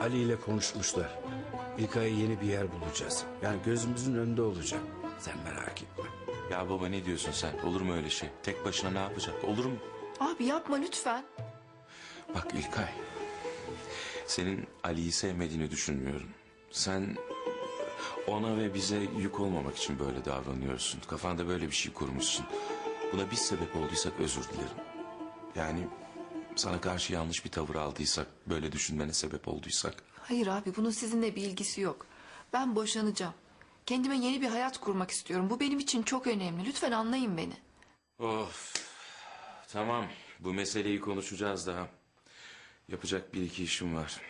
Ali ile konuşmuşlar. İlkay'a yeni bir yer bulacağız. Yani gözümüzün önünde olacak. Sen merak etme. Ya baba ne diyorsun sen? Olur mu öyle şey? Tek başına ne yapacak? Olur mu? Abi yapma lütfen. Bak İlkay. Senin Ali'yi sevmediğini düşünmüyorum. Sen ona ve bize yük olmamak için böyle davranıyorsun. Kafanda böyle bir şey kurmuşsun. Buna biz sebep olduysak özür dilerim. Yani sana karşı yanlış bir tavır aldıysak, böyle düşünmene sebep olduysak. Hayır abi bunun sizinle bir ilgisi yok. Ben boşanacağım. Kendime yeni bir hayat kurmak istiyorum. Bu benim için çok önemli. Lütfen anlayın beni. Of. Tamam. Bu meseleyi konuşacağız daha. Yapacak bir iki işim var.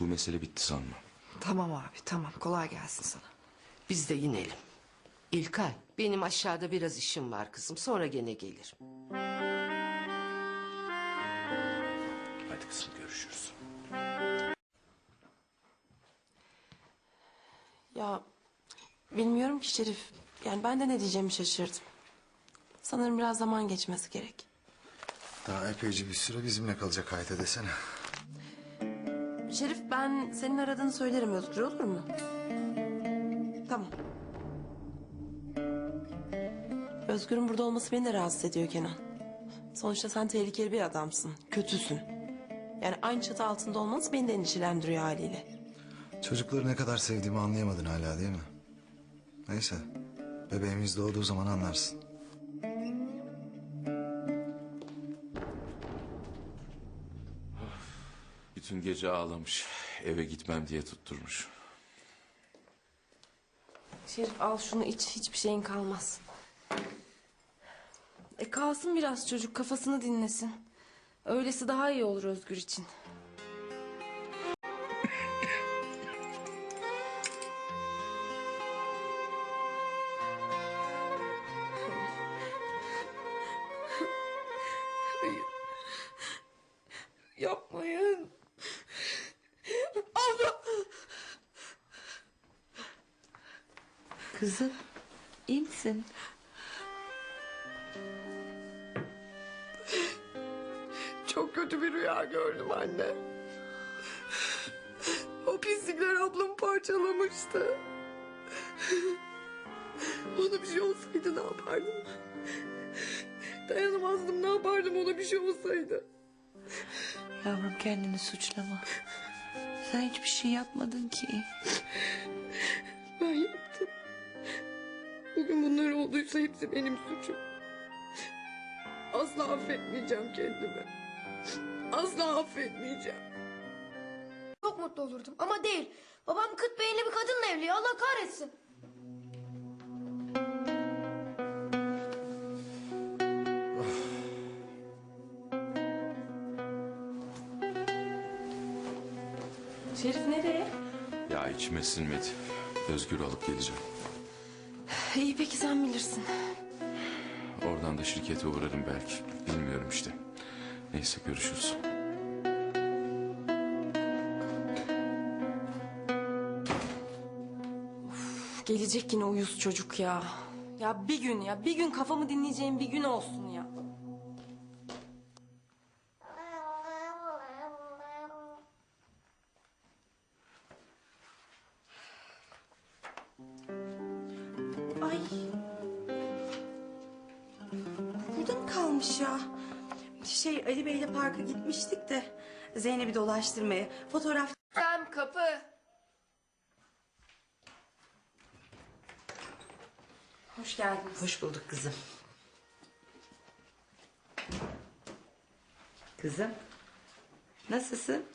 Bu mesele bitti sanma. Tamam abi tamam kolay gelsin sana. Biz de inelim. İlkay benim aşağıda biraz işim var kızım sonra gene gelirim. Kızım görüşürüz. Ya bilmiyorum ki Şerif. Yani ben de ne diyeceğimi şaşırdım. Sanırım biraz zaman geçmesi gerek. Daha epeyce bir süre bizimle kalacak Hayta desene. Şerif ben senin aradığını söylerim Özgür olur mu? Tamam. Özgür'ün burada olması beni de rahatsız ediyor Kenan. Sonuçta sen tehlikeli bir adamsın. Kötüsün. Yani aynı çatı altında olmanız beni de endişelendiriyor haliyle. Çocukları ne kadar sevdiğimi anlayamadın hala değil mi? Neyse. Bebeğimiz doğduğu zaman anlarsın. Bütün gece ağlamış. Eve gitmem diye tutturmuş. Şerif al şunu iç hiçbir şeyin kalmaz. E kalsın biraz çocuk kafasını dinlesin. Öylesi daha iyi olur Özgür için. Yapmayın. Kızım, iyi misin? Kötü bir rüya gördüm anne. O pislikler ablamı parçalamıştı. Ona bir şey olsaydı ne yapardım? Dayanamazdım ne yapardım ona bir şey olsaydı. Yavrum kendini suçlama. Sen hiçbir şey yapmadın ki. Ben yaptım. Bugün bunlar olduysa hepsi benim suçum. Asla affetmeyeceğim kendimi. Asla affetmeyeceğim. Çok mutlu olurdum ama değil. Babam kıt beyinli bir kadınla evli. Allah kahretsin. Şerif nereye? Ya içime sinmedi. Özgür alıp geleceğim. İyi peki sen bilirsin. Oradan da şirkete uğrarım belki. Bilmiyorum işte. Neyse görüşürüz. Gelecek yine uyuz çocuk ya. Ya bir gün ya bir gün kafamı dinleyeceğim bir gün olsun ya. Ay. Burada mı kalmış ya? Şey Ali Bey'le parka gitmiştik de Zeynep'i dolaştırmaya. Fotoğraf Sen kapı. Hoş geldiniz. Hoş bulduk kızım. Kızım, nasılsın?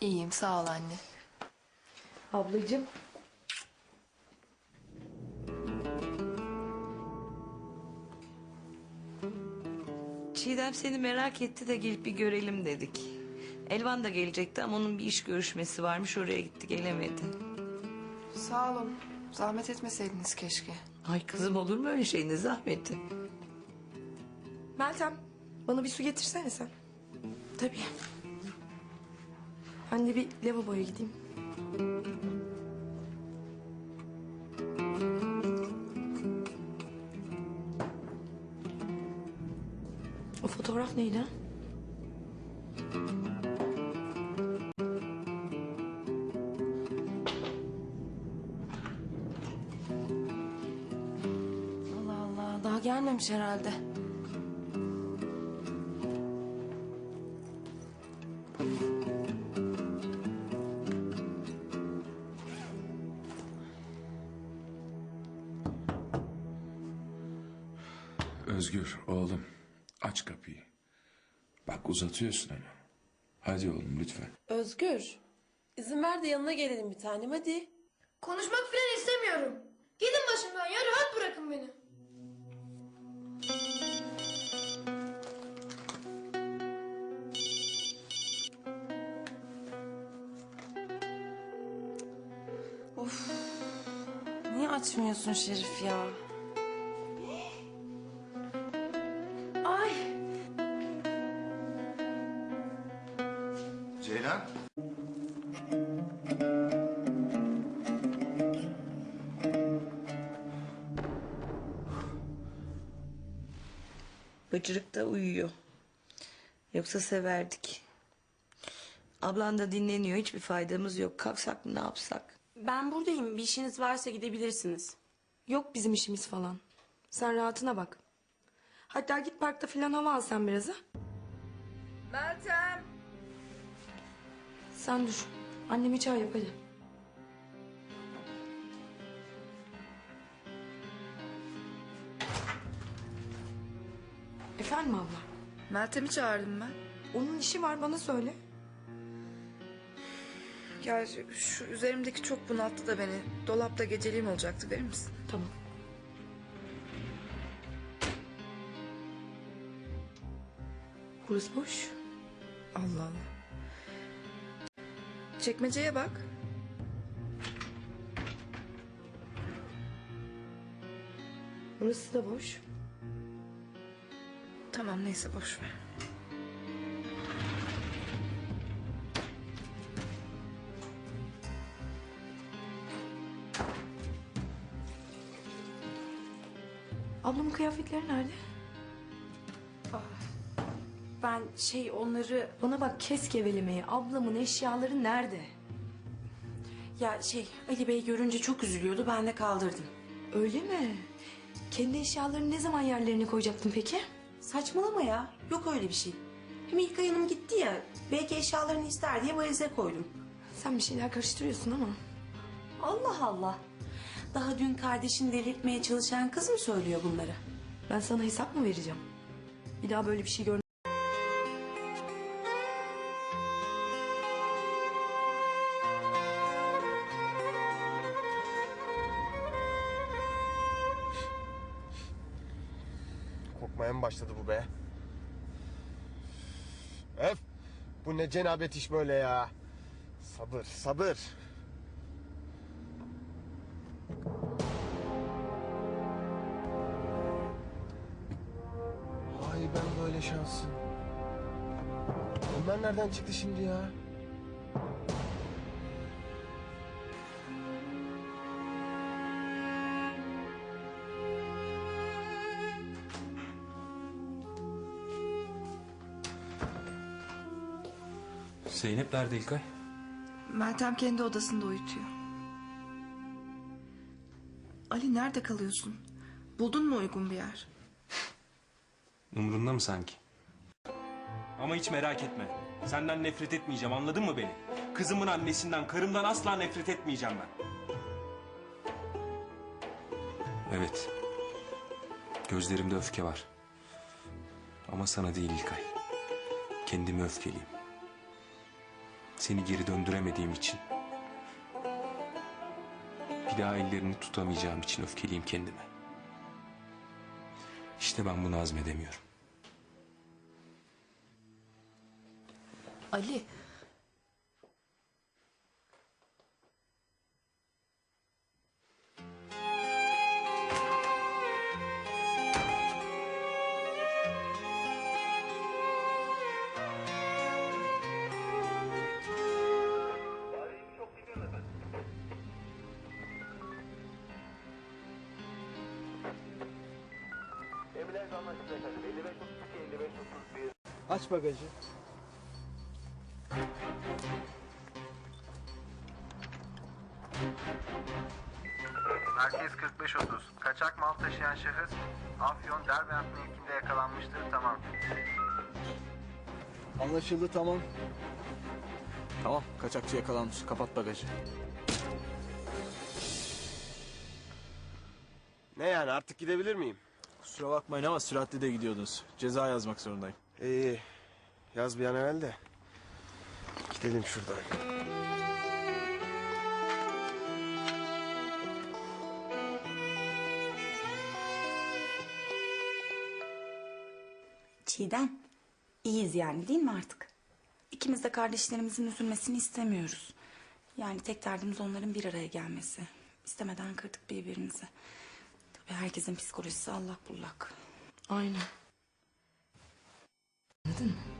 İyiyim sağ ol anne. Ablacığım. Çiğdem seni merak etti de gelip bir görelim dedik. Elvan da gelecekti ama onun bir iş görüşmesi varmış oraya gitti gelemedi. Sağ olun. Zahmet etmeseydiniz keşke. Ay kızım olur mu öyle şey ne zahmeti? Meltem bana bir su getirsene sen. Tabii. Ben de bir lavaboya gideyim. O fotoğraf neydi? Allah Allah daha gelmemiş herhalde. Özgür oğlum aç kapıyı. Bak uzatıyorsun ama. Hadi oğlum lütfen. Özgür. izin ver de yanına gelelim bir tanem hadi. Konuşmak falan istemiyorum. Gidin başımdan ya rahat bırakın beni. Niye açmıyorsun Şerif ya? Ceylan. Bıcırık da uyuyor. Yoksa severdik. Ablan da dinleniyor. Hiçbir faydamız yok. Kalksak mı ne yapsak? Ben buradayım. Bir işiniz varsa gidebilirsiniz. Yok bizim işimiz falan. Sen rahatına bak. Hatta git parkta falan hava al sen biraz ha. Meltem. Sen dur. Annemi çağır yap hadi. Efendim abla? Meltem'i çağırdım ben. Onun işi var bana söyle. Ya şu üzerimdeki çok bunalttı da beni. Dolapta geceliğim olacaktı verir misin? Tamam. Burası boş. Allah Allah. Çekmeceye bak. Burası da boş. Tamam neyse boş ver. Ablamın kıyafetleri nerede? Ben şey onları... Bana bak kes gevelemeyi. Ablamın eşyaları nerede? Ya şey Ali Bey görünce çok üzülüyordu. Ben de kaldırdım. Öyle mi? Kendi eşyalarını ne zaman yerlerine koyacaktın peki? Saçmalama ya. Yok öyle bir şey. Hem İlkay Hanım gitti ya. Belki eşyalarını ister diye valize koydum. Sen bir şeyler karıştırıyorsun ama. Allah Allah. Daha dün kardeşini delirtmeye çalışan kız mı söylüyor bunları? Ben sana hesap mı vereceğim? Bir daha böyle bir şey gör. Mı başladı bu be? Öf! Bu ne cenabet iş böyle ya? Sabır, sabır. Ay ben böyle şanslıyım. Bunlar nereden çıktı şimdi ya? Zeynep nerede İlkay? Meltem kendi odasında uyutuyor. Ali nerede kalıyorsun? Buldun mu uygun bir yer? Umrunda mı sanki? Ama hiç merak etme. Senden nefret etmeyeceğim anladın mı beni? Kızımın annesinden, karımdan asla nefret etmeyeceğim ben. Evet. Gözlerimde öfke var. Ama sana değil İlkay. Kendime öfkeliyim. Seni geri döndüremediğim için. Bir daha ellerini tutamayacağım için öfkeliyim kendime. İşte ben bunu azmedemiyorum. Ali. Aç bagajı. Merkez 45-30. Kaçak mal taşıyan şahıs Afyon Derbent mevkinde yakalanmıştır. Tamam. Anlaşıldı tamam. Tamam kaçakçı yakalanmış. Kapat bagajı. Ne yani artık gidebilir miyim? Kusura bakmayın ama süratli de gidiyordunuz. Ceza yazmak zorundayım. İyi. Yaz bir an evvel de. Gidelim şuradan. Çiğdem, iyiyiz yani değil mi artık? İkimiz de kardeşlerimizin üzülmesini istemiyoruz. Yani tek derdimiz onların bir araya gelmesi. İstemeden kırdık birbirimizi. Tabii herkesin psikolojisi allak bullak. Aynen. Anladın mı?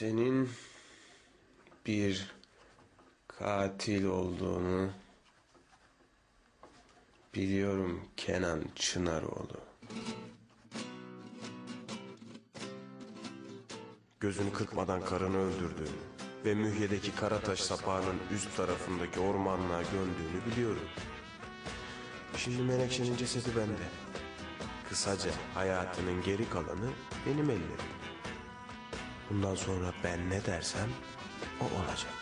Senin bir katil olduğunu biliyorum Kenan Çınaroğlu. Gözünü kırpmadan karını öldürdüğünü ve Mühye'deki Karataş sapağının üst tarafındaki ormanlığa gömdüğünü biliyorum. Şimdi Menekşe'nin cesedi bende. Kısaca hayatının geri kalanı benim ellerimde. Bundan sonra ben ne dersem o olacak.